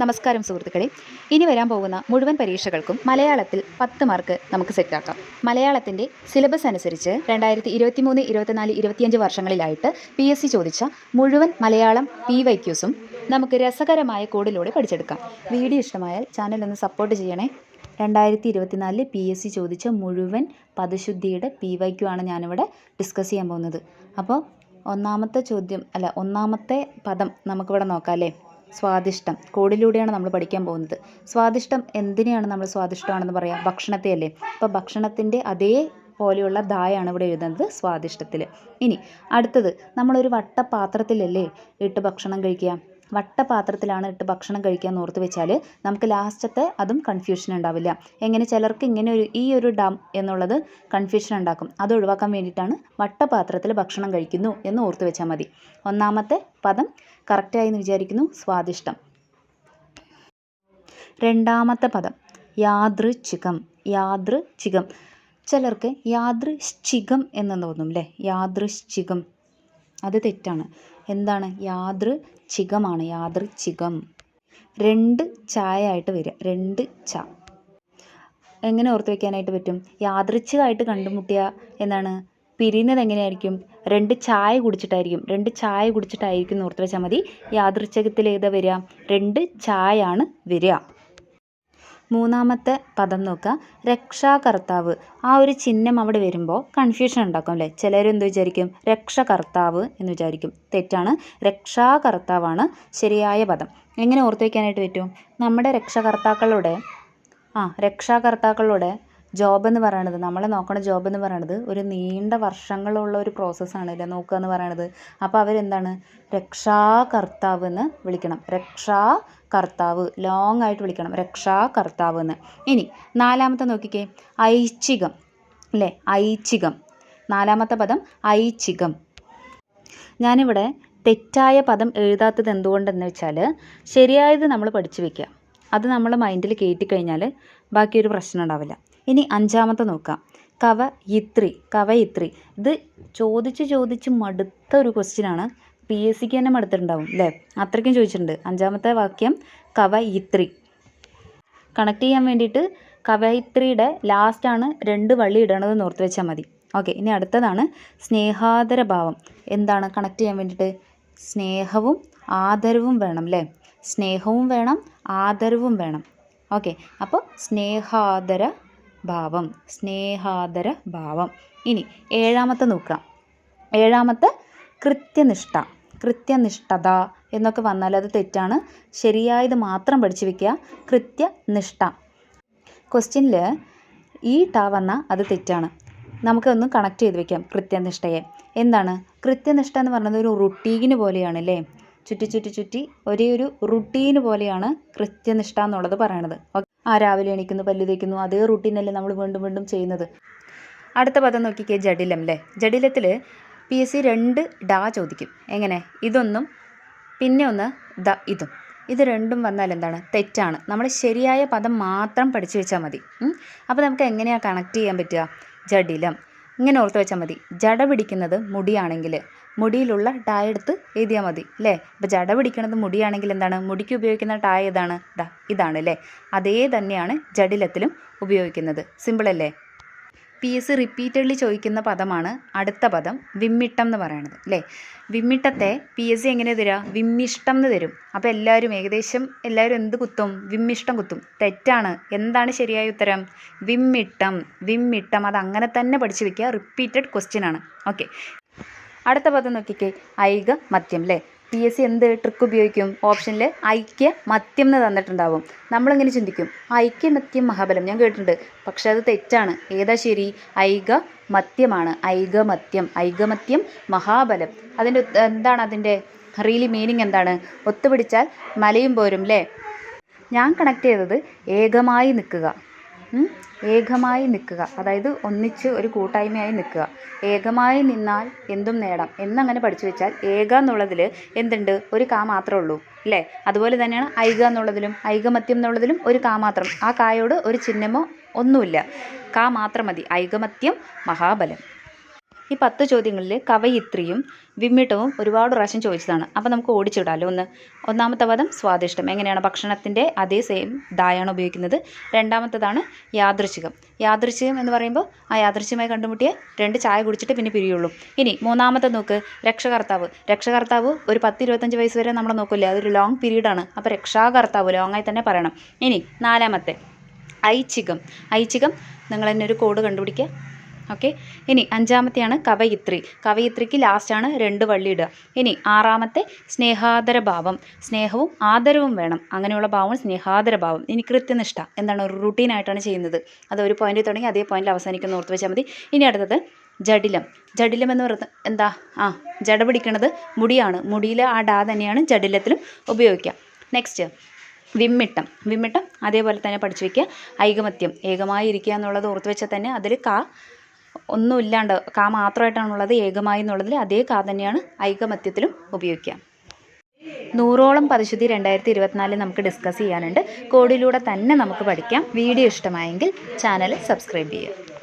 നമസ്കാരം സുഹൃത്തുക്കളെ. ഇനി വരാൻ പോകുന്ന മുഴുവൻ പരീക്ഷകൾക്കും മലയാളത്തിൽ പത്ത് മാർക്ക് നമുക്ക് സെറ്റാക്കാം മലയാളത്തിന്റെ സിലബസ് അനുസരിച്ച് രണ്ടായിരത്തി ഇരുപത്തി മൂന്ന് ഇരുപത്തിനാല് ഇരുപത്തിയഞ്ച് വർഷങ്ങളിലായിട്ട് പി എസ് സി ചോദിച്ച മുഴുവൻ മലയാളം പി വൈ ക്യൂസും നമുക്ക് രസകരമായ കോഡിലൂടെ പഠിച്ചെടുക്കാം. വീഡിയോ ഇഷ്ടമായാൽ ചാനൽ ഒന്ന് സപ്പോർട്ട് ചെയ്യണേ. രണ്ടായിരത്തി ഇരുപത്തിനാലിൽ പി എസ് സി ചോദിച്ച മുഴുവൻ പദശുദ്ധിയുടെ പി വൈ ക്യു ആണ് ഞാനിവിടെ ഡിസ്കസ് ചെയ്യാൻ പോകുന്നത്. അപ്പോൾ ഒന്നാമത്തെ ചോദ്യം അല്ല ഒന്നാമത്തെ പദം നമുക്കിവിടെ നോക്കാം അല്ലേ? സ്വാദിഷ്ടം. കോഡിലൂടെയാണ് നമ്മൾ പഠിക്കാൻ പോകുന്നത്. സ്വാദിഷ്ടം എന്തിനെയാണ് നമ്മൾ സ്വാദിഷ്ടമാണെന്ന് പറയാം? ഭക്ഷണത്തെ അല്ലേ അപ്പോൾ ഭക്ഷണത്തിന്റെ അതേ പോലെയുള്ള ദായാണ് ഇവിടെ എഴുതുന്നത് സ്വാദിഷ്ടത്തിൽ ഇനി അടുത്തത് നമ്മളൊരു വട്ടപാത്രത്തിലല്ലേ ഇട്ട് ഭക്ഷണം കഴിക്കുക? വട്ടപാത്രത്തിലാണ് ഇട്ട് ഭക്ഷണം കഴിക്കാൻ ഓർത്ത് വെച്ചാൽ നമുക്ക് ലാസ്റ്റത്തെ അതും കൺഫ്യൂഷൻ ഉണ്ടാവില്ല. എങ്ങനെ ചിലർക്ക് ഇങ്ങനെ ഒരു ഈ ഒരു ഡം എന്നുള്ളത് കൺഫ്യൂഷൻ ഉണ്ടാക്കും. അത് ഒഴിവാക്കാൻ വേണ്ടിയിട്ടാണ് വട്ടപാത്രത്തിൽ ഭക്ഷണം കഴിക്കുന്നു എന്ന് ഓർത്ത് വെച്ചാൽ മതി. ഒന്നാമത്തെ പദം കറക്റ്റായി എന്ന് വിചാരിക്കുന്നു സ്വാദിഷ്ടം. രണ്ടാമത്തെ പദം യാദൃച്ഛികം യാദൃച്ഛികം. ചിലർക്ക് യാദൃശ്ചികം എന്ന് തോന്നും അല്ലേ യാദൃശ്ചികം. അത് തെറ്റാണ്. എന്താണ്? യാദൃച്ഛികമാണ് യാദൃച്ഛികം രണ്ട് ചായ ആയിട്ട് വരിക. രണ്ട് ച. എങ്ങനെ ഓർത്ത് വെക്കാനായിട്ട് പറ്റും? യാദൃച്ഛികമായിട്ട് കണ്ടുമുട്ടിയ എന്താണ്? പിരിയുന്നത് എങ്ങനെയായിരിക്കും? രണ്ട് ചായ കുടിച്ചിട്ടായിരിക്കും. രണ്ട് ചായ കുടിച്ചിട്ടായിരിക്കും ഓർത്ത് വെച്ചാൽ മതി. യാദൃച്ഛകത്തിൽ ഏതാ വരിക? രണ്ട് ചായ ആണ് വരിക. മൂന്നാമത്തെ പദം നോക്കുക. രക്ഷാകർത്താവ്. ആ ഒരു ചിഹ്നം അവിടെ വരുമ്പോൾ കൺഫ്യൂഷൻ ഉണ്ടാക്കും അല്ലേ? ചിലർ എന്ത് വിചാരിക്കും? രക്ഷകർത്താവ് എന്ന് വിചാരിക്കും. തെറ്റാണ്. രക്ഷാകർത്താവാണ് ശരിയായ പദം. എങ്ങനെ ഓർത്ത് വയ്ക്കാനായിട്ട് പറ്റും? നമ്മുടെ രക്ഷകർത്താക്കളുടെ ആ രക്ഷാകർത്താക്കളുടെ ജോബ് എന്ന് പറയണത് നമ്മളെ നോക്കണ ജോബ് എന്ന് പറയണത് ഒരു നീണ്ട വർഷങ്ങളുള്ള ഒരു പ്രോസസ്സാണ് ഇല്ലേ നോക്കുക എന്ന് പറയണത്. അപ്പോൾ അവരെന്താണ്? രക്ഷാകർത്താവ് എന്ന് വിളിക്കണം. രക്ഷാ കർത്താവ് ലോങ് ആയിട്ട് വിളിക്കണം. രക്ഷാകർത്താവ് എന്ന് ഇനി നാലാമത്തെ നോക്കിക്കേ. ഐച്ഛികം അല്ലേ? ഐച്ഛികം. നാലാമത്തെ പദം ഐച്ഛികം. ഞാനിവിടെ തെറ്റായ പദം എഴുതാത്തത് എന്തുകൊണ്ടെന്ന് വെച്ചാൽ ശരിയായത് നമ്മൾ പഠിച്ചു വെക്കുക. അത് നമ്മൾ മൈൻഡിൽ കയറ്റിക്കഴിഞ്ഞാൽ ബാക്കിയൊരു പ്രശ്നം ഉണ്ടാവില്ല. ഇനി അഞ്ചാമത്തെ നോക്കാം. കവയിത്രി കവയിത്രി ഇത് ചോദിച്ച് ചോദിച്ച് മടുത്ത ഒരു ക്വസ്റ്റ്യനാണ് പി എസ് സിക്ക് തന്നെ മടുത്തിട്ടുണ്ടാവും അല്ലേ അത്രയ്ക്കും ചോദിച്ചിട്ടുണ്ട്. അഞ്ചാമത്തെ വാക്യം കവയിത്രി കണക്ട് ചെയ്യാൻ വേണ്ടിയിട്ട് കവയിത്രിയുടെ ലാസ്റ്റാണ് രണ്ട് വള്ളി ഇടണതെന്ന് ഓർത്ത് വെച്ചാൽ മതി. ഓക്കെ ഇനി അടുത്തതാണ് സ്നേഹാദര ഭാവം. എന്താണ് കണക്ട് ചെയ്യാൻ വേണ്ടിയിട്ട്? സ്നേഹവും ആദരവും വേണം അല്ലേ സ്നേഹവും വേണം ആദരവും വേണം. ഓക്കെ അപ്പോൾ സ്നേഹാദര ഭാവം സ്നേഹാദര ഭാവം. ഇനി ഏഴാമത്തെ നോക്കാം. ഏഴാമത്തെ കൃത്യനിഷ്ഠ. കൃത്യനിഷ്ഠത എന്നൊക്കെ വന്നാൽ അത് തെറ്റാണ്. ശരിയായത് മാത്രം പഠിച്ചു വെക്കുക. കൃത്യനിഷ്ഠ. ക്വസ്റ്റ്യനിൽ ഈ ട വന്നാൽ അത് തെറ്റാണ്. നമുക്കൊന്ന് കണക്ട് ചെയ്ത് വെക്കാം കൃത്യനിഷ്ഠയെ. എന്താണ്? കൃത്യനിഷ്ഠ എന്ന് പറയുന്നത് ഒരു റുട്ടീന് പോലെയാണ് അല്ലേ ചുറ്റി ചുറ്റി ചുറ്റി ഒരേ ഒരു റുട്ടീന് പോലെയാണ് കൃത്യനിഷ്ഠ എന്നുള്ളത് പറയണത്. ആ രാവിലെ എണീക്കുന്നു പല്ല് തേക്കുന്നു അതേ റുട്ടീനല്ലേ നമ്മൾ വീണ്ടും വീണ്ടും ചെയ്യുന്നത്. അടുത്ത പദം നോക്കിക്കേ ജഡിലം അല്ലേ ജഡിലത്തിൽ പി എസ് സി രണ്ട് ഡാ ചോദിക്കും. എങ്ങനെ? ഇതൊന്നും പിന്നെ ഒന്ന് ദ ഇതും. ഇത് രണ്ടും വന്നാൽ എന്താണ്? തെറ്റാണ്. നമ്മൾ ശരിയായ പദം മാത്രം പഠിച്ചു വെച്ചാൽ മതി. അപ്പോൾ നമുക്ക് എങ്ങനെയാണ് കണക്ട് ചെയ്യാൻ പറ്റുക? ജഡിലം ഇങ്ങനെ ഓർത്ത് വെച്ചാൽ മതി. ജട പിടിക്കുന്നത് മുടിയാണെങ്കിൽ. മുടിയിലുള്ള ടായ എടുത്ത് എഴുതിയാൽ മതി അല്ലേ ഇപ്പോൾ ജട പിടിക്കുന്നത് മുടിയാണെങ്കിൽ എന്താണ്? മുടിക്ക് ഉപയോഗിക്കുന്ന ടായ ഏതാണ്? ദാ ഇതാണ് അല്ലേ അതേ തന്നെയാണ് ജഡിലത്തിലും ഉപയോഗിക്കുന്നത്. സിമ്പിളല്ലേ പി എസ് റിപ്പീറ്റഡ്ലി ചോദിക്കുന്ന പദമാണ് അടുത്ത പദം വിമ്മിട്ടം എന്ന് പറയണത് അല്ലേ വിമ്മിട്ടത്തെ പി എസ് സി എങ്ങനെ തരിക വിമ്മിഷ്ടം എന്ന് തരും. അപ്പോൾ എല്ലാവരും ഏകദേശം എല്ലാവരും എന്ത് കുത്തും? വിമ്മിഷ്ടം കുത്തും. തെറ്റാണ്. എന്താണ് ശരിയായ ഉത്തരം? വിമ്മിട്ടം. വിമ്മിട്ടം. അത് അങ്ങനെ തന്നെ പഠിച്ചു വെക്കുക. റിപ്പീറ്റഡ് ക്വസ്റ്റ്യൻ ആണ്. ഓക്കെ. അടുത്ത പദം നോക്കിക്കേ. ഐക മദ്യം അല്ലേ പി എസ് സി എന്ത് ട്രിക്ക് ഉപയോഗിക്കും? ഓപ്ഷനിൽ ഐക്യ മദ്യം എന്ന് തന്നിട്ടുണ്ടാവും. നമ്മളിങ്ങനെ ചിന്തിക്കും? ഐക്യമത്യം മഹാബലം. ഞാൻ കേട്ടിട്ടുണ്ട്. പക്ഷെ അത് തെറ്റാണ്. ഏതാ ശരി? ഐക മത്യമാണ്. ഐകമത്യം ഐകമത്യം മഹാബലം. അതിന്റെ എന്താണ് അതിന്റെ റിയലി മീനിങ് എന്താണ്? ഒത്തുപിടിച്ചാൽ മലയും പോരും അല്ലേ ഞാൻ കണക്ട് ചെയ്തത് ഏകമായി നിൽക്കുക. ഏകമായി നിൽക്കുക. അതായത് ഒന്നിച്ച് ഒരു കൂട്ടായ്മയായി നിൽക്കുക. ഏകമായി നിന്നാൽ എന്തും നേടാം. എന്നങ്ങനെ പഠിച്ചു വെച്ചാൽ ഏക എന്നുള്ളതിൽ എന്തുണ്ട്? ഒരു കാ മാത്രമേ ഉള്ളൂ. അല്ലേ? അതുപോലെ തന്നെയാണ് ഐക എന്നുള്ളതിലും ഐകമത്യം എന്നുള്ളതിലും ഒരു കാ മാത്രം. ആ കായോട് ഒരു ചിഹ്നമോ ഒന്നുമില്ല. കാ മാത്രം മതി. ഐകമത്യം മഹാബലം. ഈ പത്ത് ചോദ്യങ്ങളിൽ കവയിത്രിയും വിമ്മിട്ടവും ഒരുപാട് പ്രാവശ്യം ചോദിച്ചതാണ്. അപ്പോൾ നമുക്ക് ഓടിച്ചിടാമല്ലോ ഒന്ന് ഒന്നാമത്തെ പദം സ്വാദിഷ്ടം. എങ്ങനെയാണ് ഭക്ഷണത്തിന്റെ അതേ സെയിം ദായാണ് ഉപയോഗിക്കുന്നത്? രണ്ടാമത്തതാണ് യാദൃശികം. യാദൃശികം എന്ന് പറയുമ്പോൾ ആ യാദൃശ്യമായി കണ്ടുമുട്ടിയ രണ്ട് ചായ കുടിച്ചിട്ട് പിന്നെ പിരിയുള്ളൂ. ഇനി മൂന്നാമത്തെ നോക്ക് രക്ഷകർത്താവ്. രക്ഷകർത്താവ് ഒരു പത്ത് ഇരുപത്തഞ്ച് വയസ്സ് വരെ നമ്മൾ നോക്കില്ലേ അതൊരു ലോങ് പീരീഡാണ് അപ്പോൾ രക്ഷാകർത്താവ് ലോങ്ങായി തന്നെ പറയണം. ഇനി നാലാമത്തെ ഐച്ഛികം. ഐച്ഛികം നിങ്ങൾ തന്നെ ഒരു കോഡ് കണ്ടുപിടിക്കുക ഓക്കെ ഇനി അഞ്ചാമത്തെയാണ് കവയിത്രി. കവയിത്രിക്ക് ലാസ്റ്റാണ് രണ്ട് വള്ളി ഇടുക. ഇനി ആറാമത്തെ സ്നേഹാദര ഭാവം സ്നേഹവും ആദരവും വേണം. അങ്ങനെയുള്ള ഭാവം സ്നേഹാദര ഭാവം ഇനി കൃത്യനിഷ്ഠ. എന്താണ്? ഒരു റുട്ടീനായിട്ടാണ് ചെയ്യുന്നത്. അത് ഒരു പോയിന്റിൽ തുടങ്ങി അതേ പോയിന്റിൽ അവസാനിക്കുന്ന ഓർത്ത് വെച്ചാൽ മതി. ഇനി അടുത്തത് ജഡിലം ജഡിലം എന്ന് പറയുന്നത് എന്താ? ആ ജട പിടിക്കണത് മുടിയാണ്. മുടിയിലെ ആ ഡാ തന്നെയാണ് ജഡിലത്തിലും ഉപയോഗിക്കുക. നെക്സ്റ്റ് വിമ്മിട്ടം. വിമ്മിട്ടം അതേപോലെ തന്നെ പഠിച്ചു വയ്ക്കുക. ഐകമത്യം. ഏകമായി ഇരിക്കുക എന്നുള്ളത് ഓർത്ത് വെച്ചാൽ തന്നെ അതിൽ കാ ഒന്നുമില്ലാണ്ട് കാ മാത്രമായിട്ടാണുള്ളത് ഏകമായി എന്നുള്ളതിൽ അതേ കാ തന്നെയാണ് ഐകമത്യത്തിലും ഉപയോഗിക്കുക. നൂറോളം പരിശുദ്ധി രണ്ടായിരത്തി ഇരുപത്തിനാലിൽ നമുക്ക് ഡിസ്കസ് ചെയ്യാനുണ്ട്. കോഡിലൂടെ തന്നെ നമുക്ക് പഠിക്കാം. വീഡിയോ ഇഷ്ടമായെങ്കിൽ ചാനൽ സബ്സ്ക്രൈബ് ചെയ്യുക.